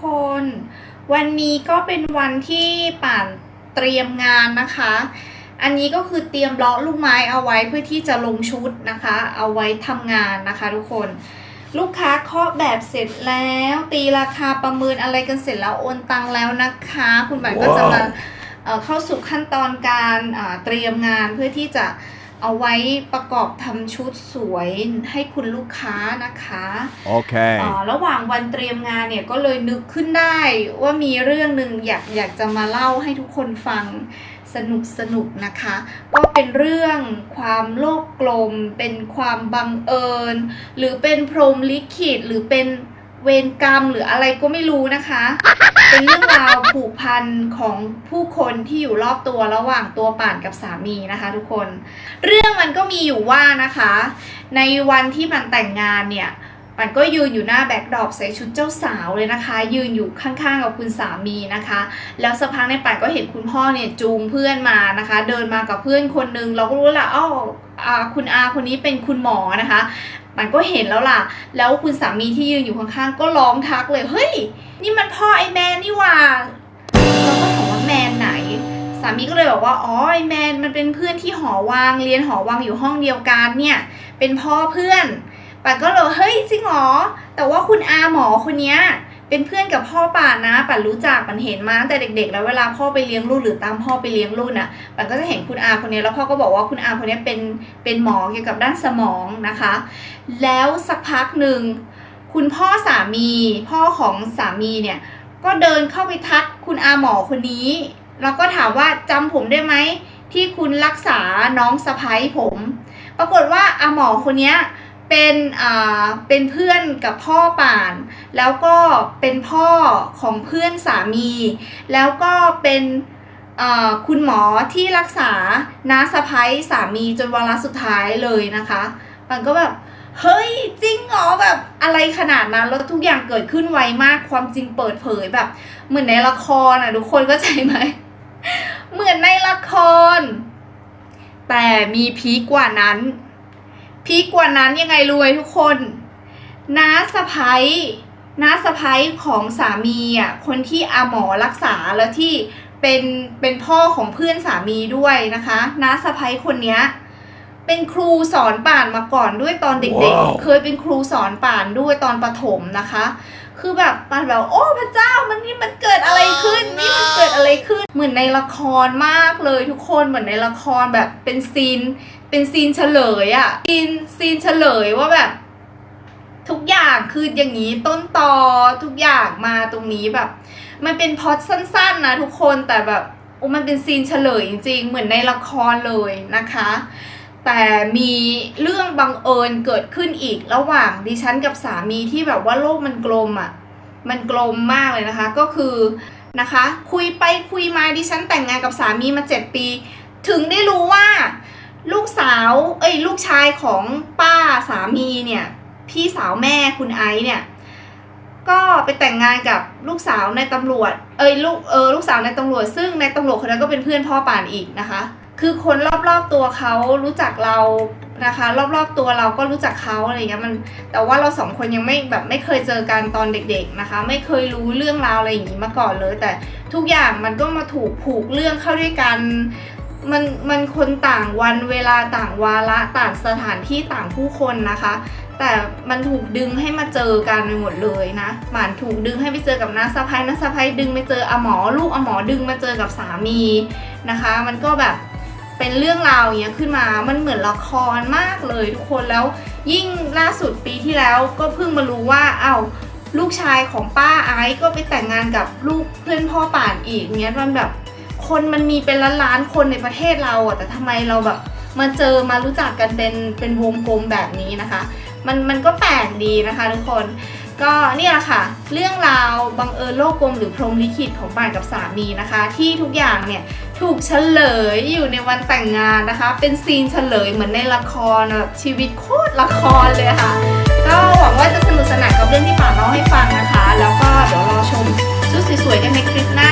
คน วันนี้ก็เป็นวันที่ป่านเตรียมงานนะคะ อันนี้ก็คือเตรียมเลาะลูกไม้เอาไว้เพื่อที่จะลงชุดนะคะ เอาไว้ทำงานนะคะทุกคน ลูกค้าเคาะแบบเสร็จแล้ว ตีราคาประเมินอะไรกันเสร็จแล้วโอนตังแล้วนะคะ คุณป่านก็จะมาเอ่อเข้าสู่ขั้นตอนการอ่าเตรียมงานเพื่อที่จะ เอาไว้ประกอบทำชุดสวยให้คุณลูกค้านะคะ Okay. เอ่อระหว่างวันเตรียมงานเนี่ยก็เลยนึกขึ้นได้ว่ามีเรื่องหนึ่งอยากอยากจะมาเล่าให้ทุกคนฟังสนุกสนุกนะคะ ก็เป็นเรื่องความโลกกลม เป็นความบังเอิญ หรือเป็นพรหมลิขิตหรือเป็นเวรกรรมหรืออะไรก็ไม่รู้นะคะ เป็นเรื่องราวผูกพันของผู้คนที่อยู่รอบตัวระหว่างตัวป่านกับสามีนะคะ ทุกคน เรื่องมันก็มีอยู่ว่านะคะ ในวันที่มันแต่งงานเนี่ยปันก็ยืนอยู่หน้าแบ็คดรอปใส่ชุดเจ้าสาวเลยนะคะ ยืนอยู่ข้างๆกับคุณสามีนะคะ แล้วสักพักในปันก็เห็นคุณพ่อเนี่ยจูงเพื่อนมานะคะ เดินมากับเพื่อนคนนึงเราก็รู้ล้วอ้าวอ่าคุณอาคนนี้เป็นคุณหมอนะคะ ปันก็เห็นแล้วล่ะ แล้วคุณสามีที่ยืนอยู่ข้างๆ ก็ร้องทักเลย เฮ้ย นี่มันพ่อไอแมนนี่หว่าเราก็ถามว่าแมนไหน สามีก็เลยบอกว่า อ๋อ ไอแมนมันเป็นเพื่อนที่หอวัง เรียนหอวังอยู่ห้องเดียวกันเนี่ย เป็นพ่อเพื่อนปันก็เลย เฮ้ย จริงเหรอ แต่ว่าคุณอาหมอคนเนี้ย เป็นเพื่อนกับพ่อป่านนะป่านรู้จักป่านเห็นมาตั้งแต่เด็ก ๆ แล้วเวลาพ่อไปเลี้ยงลูกหรือตามพ่อไปเลี้ยงลูกน่ะป่านก็จะเห็นคุณอาคนนี้แล้วพ่อก็บอกว่าคุณอาคนนี้เป็นเป็นหมอเกี่ยวกับด้านสมองนะคะ แล้วสักพักหนึ่งคุณพ่อสามีพ่อของสามีเนี่ยก็เดินเข้าไปทักคุณอาหมอคนนี้ แล้วก็ถามว่าจำผมได้ไหมที่คุณรักษาน้องสะพ้ยผม ปรากฏว่าอาหมอคนเนี้ย เป็นอ่าเป็นเพื่อนกับพ่อป่าน แล้วก็เป็นพ่อของเพื่อนสามี แล้วก็เป็นอ่าคุณหมอที่รักษาน้าสะพ้ยสามีจนวาระสุดท้ายเลยนะคะมันก็แบบเฮ้ยจริงเหรอแบบอะไรขนาดนั้นแล้วทุกอย่างเกิดขึ้นไวมากความจริงเปิดเผยแบบ เหมือนในละครอะทุกคนก็ใจไหม เหมือนในละคร แต่มีพีคกว่านั้น พีคกว่านั้นยังไงรวยทุกคน น้าสะพ้ยน้าสะพ้ยของสามีอะคนที่อาหมอรักษาแล้วที่เป็นเป็นพ่อของเพื่อนสามีด้วยนะคะน้าสะพ้ยคนเนี้ยเป็นครูสอนป่านมาก่อนด้วยตอนเด็กว้าวๆเคยเป็นครูสอนป่านด้วยตอนประถมนะคะ คือแบบป่านแบบโอ้พระเจ้ามันนี่มันเกิดอะไรขึ้น นี่มันเกิดอะไรขึ้น เหมือนในละครมากเลยทุกคนเหมือนในละครแบบเป็นซีน เป็นซีนเฉลยอะซีนซีนเฉลยว่าแบบ ทุกอย่างคืออย่างนี้ต้นตอทุกอย่างมาตรงนี้แบบ มันเป็นพอตสั้นๆนะทุกคนแต่แบบโอ้มันเป็นซีนเฉลยจริงๆ เหมือนในละครเลยนะคะ แต่มีเรื่องบังเอิญเกิดขึ้นอีกระหว่างดิฉันกับสามีที่แบบว่าโลกมันกลมอะ่ะมันกลมมากเลยนะคะ ก็คือนะคะ คุยไปคุยมาดิฉันแต่งงานกับสามีมาเจ็ดปี ถึงได้รู้ว่า ลูกสาวเอ้ยลูกชายของป้าสามีเนี่ย พี่สาวแม่คุณไอซ์เนี่ย ก็ไปแต่งงานกับลูกสาวในตำรวจ เอ้ยลูกเออลูกสาวในตำรวจ ซึ่งในตำรวจคนนั้นก็เป็นเพื่อนพ่อป่านอีกนะคะ คือคนรอบๆตัวเขารู้จักเรานะคะ รอบๆตัวเราก็รู้จักเขาอะไรเงี้ยมัน แต่ว่าเราสองคนยังไม่แบบไม่เคยเจอกันตอนเด็ก ๆนะคะ ไม่เคยรู้เรื่องราวอะไรอย่างนี้มาก่อนเลย แต่ทุกอย่างมันก็มาถูกผูกเรื่องเข้าด้วยกัน มันมันคนต่างวันเวลาต่างวาระต่างสถานที่ต่างผู้คนนะคะ แต่มันถูกดึงให้มาเจอกันไปหมดเลยนะหมานถูกดึงให้ไปเจอกับน้าสะพ้ายน้าสะพ้ายดึงไปเจออหมอลูกอหมอดึงมาเจอกับสามีนะคะ มันก็แบบเป็นเรื่องราวอย่างเงี้ยขึ้นมามันเหมือนละครมากเลยทุกคนแล้วยิ่งล่าสุดปีที่แล้วก็เพิ่งมารู้ว่าเอ้าลูกชายของป้าไอซ์ก็ไปแต่งงานกับลูกเพื่อนพ่อป่านอีกเงี้ยมันแบบ คนมันมีเป็นล้านๆคนในประเทศเราอะแต่ทำไมเราแบบมาเจอมารู้จักกันเป็นเป็นวงกลมแบบนี้นะคะ มันมันก็แปลกดีนะคะทุกคนก็เนี่ยแหละค่ะ เรื่องราวบังเอิญโลกกลมหรือพรหมลิขิตของป่านกับสามีนะคะ ที่ทุกอย่างเนี่ยถูกเฉลยอยู่ในวันแต่งงานนะคะ เป็นซีนเฉลยเหมือนในละครแบบชีวิตโคตรละครเลยค่ะ ก็หวังว่าจะสนุกสนานกับเรื่องที่ป่านเล่าให้ฟังนะคะ แล้วก็เดี๋ยวรอชมชุดสวยๆกันในคลิปหน้า